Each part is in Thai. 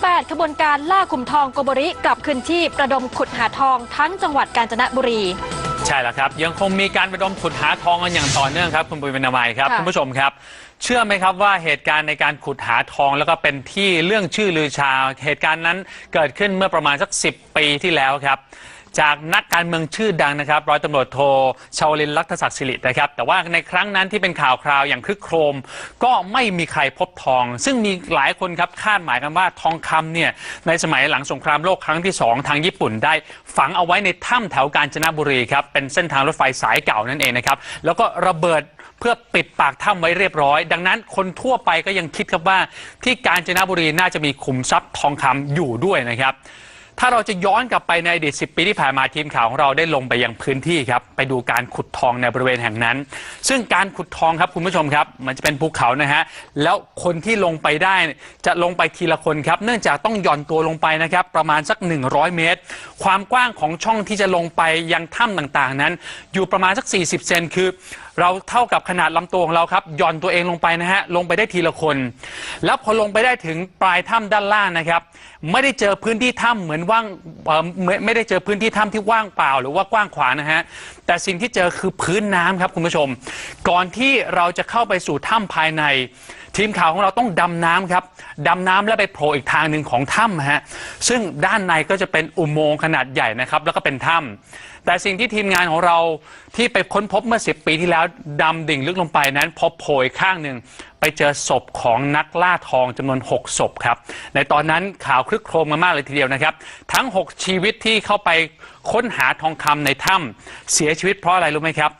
08 ขบวนการล่าขุมทองโกโบริกลับคืนที่ประดมขุดหาทองทั้งจังหวัดกาญจนบุรี ใช่แล้วครับ ยังคงมีการระดมขุดหาทองกันอย่างต่อเนื่องครับ คุณปุ้ยเป็นนามัยครับ ค่ะ คุณผู้ชมครับ เชื่อไหมครับว่าเหตุการณ์ในการขุดหาทองแล้วก็เป็นที่เรื่องชื่อลือชา เหตุการณ์นั้นเกิดขึ้นเมื่อประมาณสัก 10 ปีที่แล้วครับ จากนักการเมืองชื่อดังนะครับร้อยตำรวจโทชาวลินลักษศักดิ์สิรินะครับ แต่ว่าในครั้งนั้นที่เป็นข่าวคราวอย่างคลึกโครม ก็ไม่มีใครพบทอง ซึ่งมีหลายคนครับคาดหมายกันว่าทองคำเนี่ยในสมัยหลังสงครามโลกครั้งที่สองทางญี่ปุ่นได้ ฝังเอาไว้ในถ้ำแถวกาญจนบุรีครับเป็นเส้นทางรถไฟสายเก่านั่นเองนะครับแล้วก็ระเบิดเพื่อปิดปากถ้ำไว้เรียบร้อย ดังนั้นคนทั่วไปก็ยังคิดครับว่า ที่กาญจนบุรีน่าจะมีขุมทรัพย์ทองคำอยู่ด้วยนะครับ ถ้าเราจะย้อนกลับไปในอดีต 10 ปีที่ผ่านมาทีมข่าวของเราได้ลงไปยังพื้นที่ครับ ไปดูการขุดทองในบริเวณแห่งนั้น ซึ่งการขุดทองครับคุณผู้ชมครับ มันจะเป็นภูเขานะฮะ แล้วคนที่ลงไปได้จะลงไปทีละคนครับ เนื่องจากต้องหย่อนตัวลงไปนะครับ ประมาณสัก 100 เมตร ความกว้างของช่องที่จะลงไปยังถ้ำต่างๆ นั้น อยู่ประมาณสัก 40 เซนคือเราเท่ากับขนาดลำตัวของเราครับหย่อนตัวเองลงไปนะฮะลงไปได้ทีละคน แล้วพอลงไปได้ถึงปลายถ้ำด้านล่างนะครับ ไม่ได้เจอพื้นที่ถ้ำเหมือนว่างเอ่อไม่ไม่ได้เจอพื้นที่ถ้ำที่ว่างเปล่า หรือว่ากว้างขวางนะฮะแต่สิ่งที่เจอคือพื้นน้ำครับคุณผู้ชม ก่อนที่เราจะเข้าไปสู่ถ้ำภายใน ทีมข่าวของเราต้องดำน้ำครับดำน้ำแล้วไปโผล่อีกทางหนึ่งของถ้ำฮะซึ่งด้านในก็จะเป็นอุโมงค์ขนาดใหญ่นะครับ แล้วก็เป็นถ้ำแต่สิ่งที่ทีมงานของเราที่ไปค้นพบเมื่อ 10 ปีที่แล้วดำดิ่งลึกลงไปนั้น พบโผล่ข้างหนึ่งไปเจอศพของนักล่าทองจำนวน 6 ศพครับ ในตอนนั้นข่าวคลึกโครมมามากเลยทีเดียวนะครับ ทั้ง 6 ชีวิตที่เข้าไปค้นหาทองคำในถ้ำเสียชีวิตเพราะอะไรรู้ไหมครับ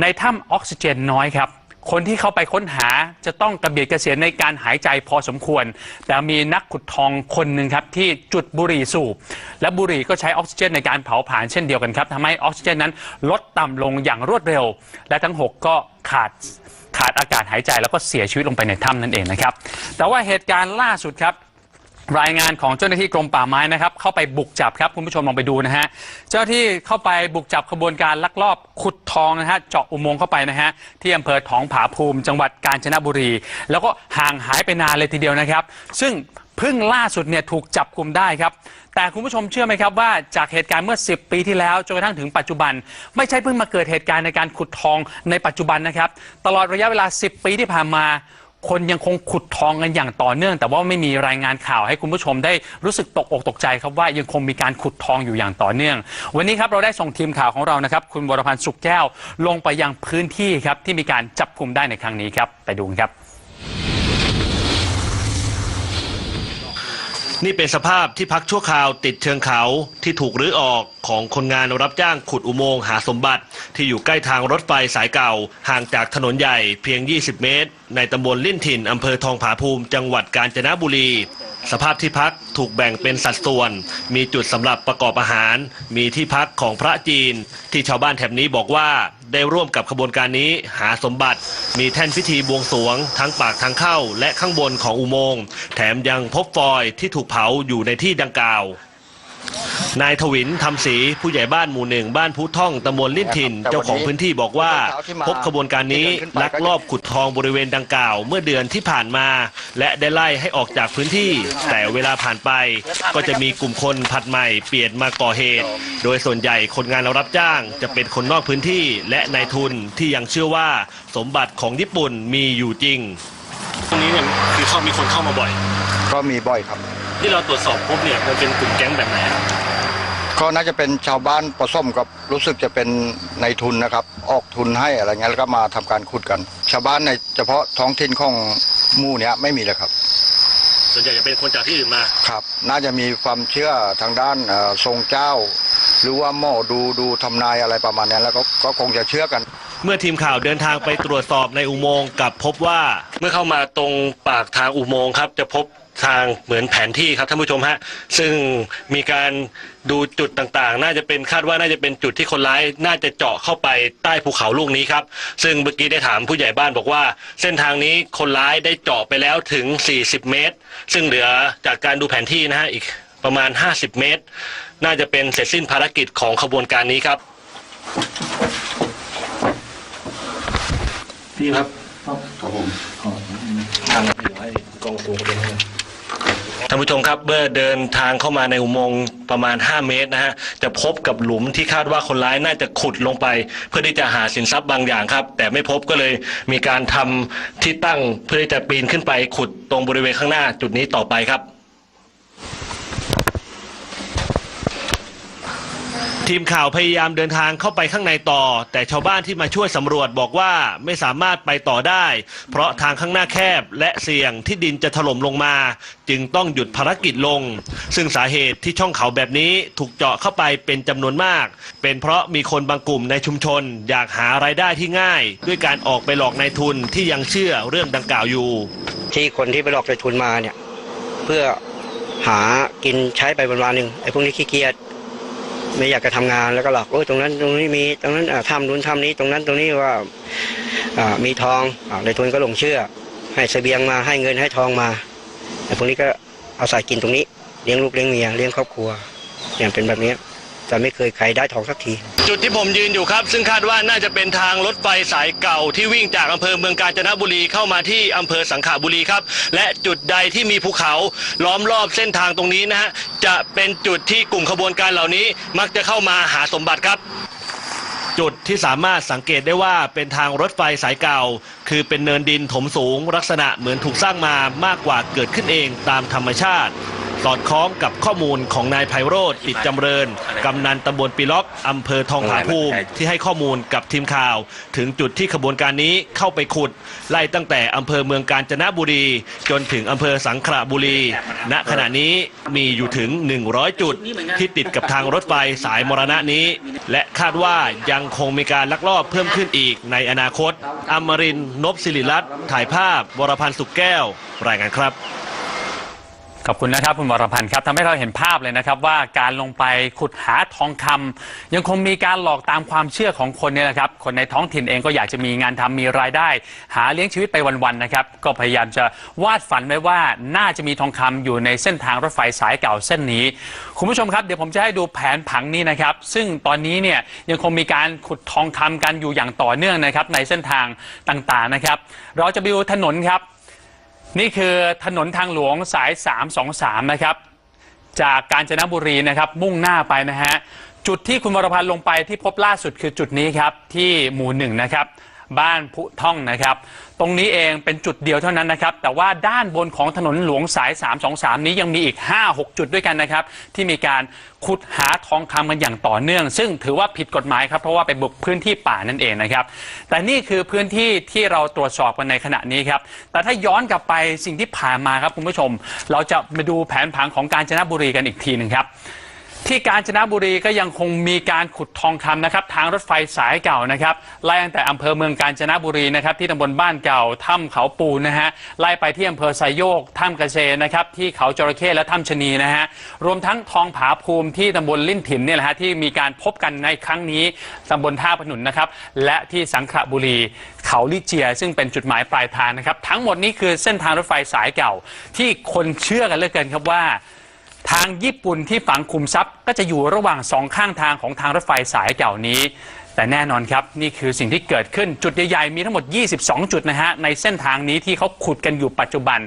ในถ้ำออกซิเจนน้อยครับ คนที่เข้าไปค้นหาจะต้องกระเบียดกระเสียนในการหายใจพอสมควร แต่มีนักขุดทองคนหนึ่งครับที่จุดบุหรี่สูบ และบุหรี่ก็ใช้ออกซิเจนในการเผาผลาญเช่นเดียวกันครับทำให้ออกซิเจนนั้นลดต่ำลงอย่างรวดเร็ว และทั้ง 6 ก็ขาดขาดอากาศหายใจแล้วก็เสียชีวิตลงไปในถ้ำนั่นเองนะครับแต่ว่าเหตุการณ์ล่าสุดครับ รายงานของเจ้าหน้าที่กรมป่าไม้นะครับ เข้าไปบุกจับครับคุณผู้ชมลองไปดูนะฮะเจ้าที่เข้าไปบุกจับขบวนการลักลอบขุดทองนะฮะเจาะอุโมงค์เข้าไปนะฮะที่อำเภอถองผาภูมิจังหวัดกาญจนบุรี แล้วก็ห่างหายไปนานเลยทีเดียวนะครับ ซึ่งเพิ่งล่าสุดเนี่ยถูกจับกลุ่มได้ครับ แต่คุณผู้ชมเชื่อไหมครับว่าจากเหตุการณ์เมื่อ 10 ปีที่แล้วจนกระทั่งถึงปัจจุบัน ไม่ใช่เพิ่งมาเกิดเหตุการณ์ในการขุดทองในปัจจุบันนะครับ ตลอดระยะเวลา 10 ปีที่ผ่านมา คนยังคงขุดทองกันอย่างต่อเนื่อง แต่ว่าไม่มีรายงานข่าวให้คุณผู้ชมได้รู้สึกตกอกตกใจครับว่ายังคงมีการขุดทองอยู่อย่างต่อเนื่อง วันนี้ครับเราได้ส่งทีมข่าวของเรานะครับ คุณวรพันธ์สุขแก้วลงไปยังพื้นที่ครับที่มีการจับกลุ่มได้ในครั้งนี้ครับไปดูกันครับ นี่เป็นสภาพที่พักชั่วคราวติดเชิงเขาที่ถูกรื้อออกของคนงานรับจ้างขุดอุโมงค์หาสมบัติ ที่อยู่ใกล้ทางรถไฟสายเก่า ห่างจากถนนใหญ่เพียง 20 เมตร ในตำบลลิ่นถิ่นอำเภอทองผาภูมิ จังหวัดกาญจนบุรี สภาพที่พักถูกแบ่งเป็นสัดส่วน มีจุดสำหรับประกอบอาหาร มีที่พักของพระจีน ที่ชาวบ้านแถบนี้บอกว่าได้ร่วมกับขบวนการนี้หาสมบัติ มีแท่นพิธีบวงสรวง ทั้งปากทางเข้าและข้างบนของอุโมงค์ แถมยังพบฟอยที่ถูกเผาอยู่ในที่ดังกล่าว นายทวินทำศรีผู้ใหญ่บ้านหมู่หนึ่งบ้านพุท่องตำบลลิ้นถิ่นเจ้าของพื้นที่บอกว่า พบขบวนการนี้ลักลอบขุดทองบริเวณดังกล่าว เมื่อเดือนที่ผ่านมา และได้ไล่ให้ออกจากพื้นที่ แต่เวลาผ่านไป ก็จะมีกลุ่มคนผัดใหม่เปลี่ยนมาก่อเหตุ โดยส่วนใหญ่คนงานเรารับจ้าง จะเป็นคนนอกพื้นที่ และนายทุนที่ยังเชื่อว่า สมบัติของญี่ปุ่นมีอยู่จริงตรงนี้เนี่ยคือเขามีคนเข้ามาบ่อย ก็มีบ่อยครับ ที่เราตรวจสอบพบเนี่ยมันเป็นกลุ่มแก๊งแบบไหน ก็น่าจะเป็นชาวบ้านผสมกับรู้สึกจะเป็นในทุนนะครับ ออกทุนให้อะไรเงี้ยแล้วก็มาทำการขุดกัน ชาวบ้านในเฉพาะท้องถิ่นของหมู่เนี้ยไม่มีเลยครับ ส่วนใหญ่จะเป็นคนจากที่อื่นมาครับ น่าจะมีความเชื่อทางด้านเอ่อทรงเจ้า หรือว่าหม้อดูดูทำนายอะไรประมาณนี้แล้วก็ก็คงจะเชื่อกัน เมื่อทีมข่าวเดินทางไปตรวจสอบในอุโมงค์กลับพบว่า เมื่อเข้ามาตรงปากทางอุโมงค์ครับจะพบ ทางเหมือนแผนที่ครับท่านผู้ชมฮะซึ่งมีการดูจุดต่างๆ น่าจะเป็นคาดว่าน่าจะเป็นจุดที่คนร้ายน่าจะเจาะเข้าไปใต้ภูเขาลูกนี้ครับ ซึ่งเมื่อกี้ได้ถามผู้ใหญ่บ้านบอกว่า เส้นทางนี้คนร้ายได้เจาะไปแล้วถึง 40 เมตร ซึ่งเหลือจากการดูแผนที่นะฮะอีกประมาณ 50 เมตร น่าจะเป็นเสร็จสิ้นภารกิจของขบวนการนี้ครับพี่ครับครับผมทำเดี๋ยวให้กองสูงเป็น ท่านผู้ชมครับเมื่อเดินทางเข้ามาในอุโมงค์ประมาณ 5 เมตรนะฮะจะพบกับหลุมที่คาดว่าคนร้ายน่าจะขุดลงไป เพื่อที่จะหาสินทรัพย์บางอย่างครับ แต่ไม่พบก็เลยมีการทำที่ตั้งเพื่อที่จะปีนขึ้นไปขุดตรงบริเวณข้างหน้าจุดนี้ต่อไปครับ ทีมข่าวพยายามเดินทางเข้าไปข้างในต่อ แต่ชาวบ้านที่มาช่วยสำรวจบอกว่าไม่สามารถไปต่อได้ เพราะทางข้างหน้าแคบและเสี่ยงที่ดินจะถล่มลงมา จึงต้องหยุดภารกิจลง ซึ่งสาเหตุที่ช่องเขาแบบนี้ถูกเจาะเข้าไปเป็นจำนวนมาก เป็นเพราะมีคนบางกลุ่มในชุมชน อยากหารายได้ที่ง่าย ด้วยการออกไปหลอกนายทุนที่ยังเชื่อเรื่องดังกล่าวอยู่ ที่คนที่ไปหลอกในทุนมาเนี่ยเพื่อหากินใช้ไปวันๆหนึ่งไอ้พวกนี้ขี้เกียจ ไม่อยากจะทำงานแล้วก็หลอกโอ้ตรงนั้นตรงนี้มีตรงนั้นอ่าทำนู้นทำนี้ตรงนั้นตรงนี้ว่าอ่ามีทองอาในทุนก็หลงเชื่อ ให้เสบียงมาให้เงินให้ทองมาไอ้พวกนี้ก็เอาใส่กินตรงนี้เลี้ยงลูกเลี้ยงเมียเลี้ยงครอบครัวอย่างเป็นแบบนี้ แต่ไม่เคยใครได้ทองสักที จุดที่ผมยืนอยู่ครับ ซึ่งคาดว่าน่าจะเป็นทางรถไฟสายเก่าที่วิ่งจากอำเภอเมืองกาญจนบุรีเข้ามาที่อำเภอสังขบุรีครับ และจุดใดที่มีภูเขาล้อมรอบเส้นทางตรงนี้นะฮะจะเป็นจุดที่กลุ่มขบวนการเหล่านี้มักจะเข้ามาหาสมบัติครับ จุดที่สามารถสังเกตได้ว่าเป็นทางรถไฟสายเก่า คือเป็นเนินดินถมสูง ลักษณะเหมือนถูกสร้างมามากกว่าเกิดขึ้นเองตามธรรมชาติ อดคล้องกับข้อมูลของนายไพโรธติดจำเริญ กำนันตำบลปีล็อกอำเภอทองผาภูมิที่ให้ข้อมูลกับทีมข่าว ถึงจุดที่ขบวนการนี้เข้าไปขุด ไล่ตั้งแต่อำเภอเมืองกาญจนบุรี จนถึงอำเภอสังขละบุรี ณขณะนี้มีอยู่ถึง 100 จุดที่ติดกับทางรถไฟสายมรณะนี้ และคาดว่ายังคงมีการลักลอบเพิ่มขึ้นอีกในอนาคตอมรินทร์นบศิริรัตน์ถ่ายภาพ วรพันธ์สุขแก้ว รายงานครับ ขอบคุณนะครับคุณวรพันธ์ครับทำให้เราเห็นภาพเลยนะครับว่าการลงไปขุดหาทองคำยังคงมีการหลอกตามความเชื่อของคนเนี่ยนะครับคนในท้องถิ่นเองก็อยากจะมีงานทำมีรายได้ หาเลี้ยงชีวิตไปวันๆนะครับก็พยายามจะวาดฝันไว้ว่าน่าจะมีทองคำอยู่ในเส้นทางรถไฟสายเก่าเส้นนี้ คุณผู้ชมครับเดี๋ยวผมจะให้ดูแผนผังนี้นะครับ ซึ่งตอนนี้เนี่ยยังคงมีการขุดทองคำกันอยู่อย่างต่อเนื่องนะครับในเส้นทางต่างๆนะครับ เราจะไปดูถนนครับ นี่คือถนนทางหลวงสาย 323 นะครับ จากกาญจนบุรีนะครับ มุ่งหน้าไปนะฮะ จุดที่คุณวรพันธ์ลงไปที่พบล่าสุดคือจุดนี้ครับ ที่หมู่หนึ่งนะครับ บ้านพุท่องนะครับ ตรงนี้เองเป็นจุดเดียวเท่านั้นนะครับ แต่ว่าด้านบนของถนนหลวงสาย 323 นี้ยังมีอีก 5-6 จุดด้วยกันนะครับ ที่มีการขุดหาทองคำกันอย่างต่อเนื่อง ซึ่งถือว่าผิดกฎหมายครับ เพราะว่าไปบุกพื้นที่ป่านั่นเองนะครับ แต่นี่คือพื้นที่ที่เราตรวจสอบกันในขณะนี้ครับ แต่ถ้าย้อนกลับไปสิ่งที่ผ่านมาครับคุณผู้ชม เราจะมาดูแผนผังของกาญจนบุรีกันอีกทีหนึ่งครับ ที่กาญจนบุรีก็ยังคงมีการขุดทองคำนะครับ ทางรถไฟสายเก่านะครับไล่ตั้งแต่อำเภอเมืองกาญจนบุรีนะครับ ที่ตำบลบ้านเก่าถ้ำเขาปูนนะฮะไล่ไปที่อำเภอไซโยกถ้ำกระเซนะครับที่เขาจระเข้และถ้ำชะนีนะฮะรวมทั้งทองผาภูมิที่ตำบลลิ่นถิ่นเนี่ยแหละฮะที่มีการพบกันในครั้งนี้ตำบลท่าพนุนนะครับ และที่สังขละบุรีเขาลิเจีย ซึ่งเป็นจุดหมายปลายทางนะครับ ทั้งหมดนี้คือเส้นทางรถไฟสายเก่า ที่คนเชื่อกันเหลือเกินครับว่า ทางญี่ปุ่นที่ฝังคุมทรัพย์ ก็จะอยู่ระหว่างสองข้างทางของทางรถไฟสายเก่านี้ แต่แน่นอนครับ นี่คือสิ่งที่เกิดขึ้นจุดใหญ่ๆมีทั้งหมด 22 จุดนะฮะ ในเส้นทางนี้ที่เขาขุดกันอยู่ปัจจุบัน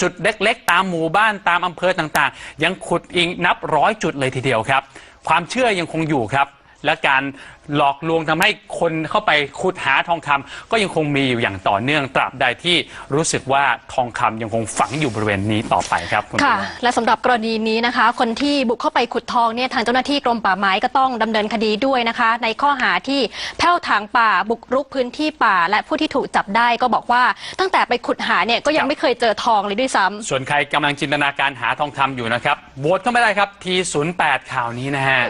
จุดเล็กๆ ตามหมู่บ้านตามอำเภอต่างๆ ยังขุดอีกนับร้อยจุดเลยทีเดียวครับ ความเชื่อยังคงอยู่ครับและการ หลอกลวงทำให้คนเข้าไปขุดหาทองคำก็ยังคงมีอยู่อย่างต่อเนื่องตราบใดที่รู้สึกว่าทองคำยังคงฝังอยู่บริเวณนี้ต่อไปครับณค่ะผู้ชมและสำหรับกรณีนี้นะคะ คนที่บุกเข้าไปขุดทองเนี่ยทางเจ้าหน้าที่กรมป่าไม้ก็ต้องดำเนินคดีด้วยนะคะ ในข้อหาที่แผ้วถางป่าบุกรุกพื้นที่ป่า และผู้ที่ถูกจับได้ก็บอกว่าตั้งแต่ไปขุดหาเนี่ยก็ยัคงรับไม่เคยเจอทองเลยด้วยซ้ำส่วนใครกำลังจินตนาการหาทองคำอยู่นะครับโหวตเข้าไม่ได้ครับ T08 ข่าวนี้นะฮะ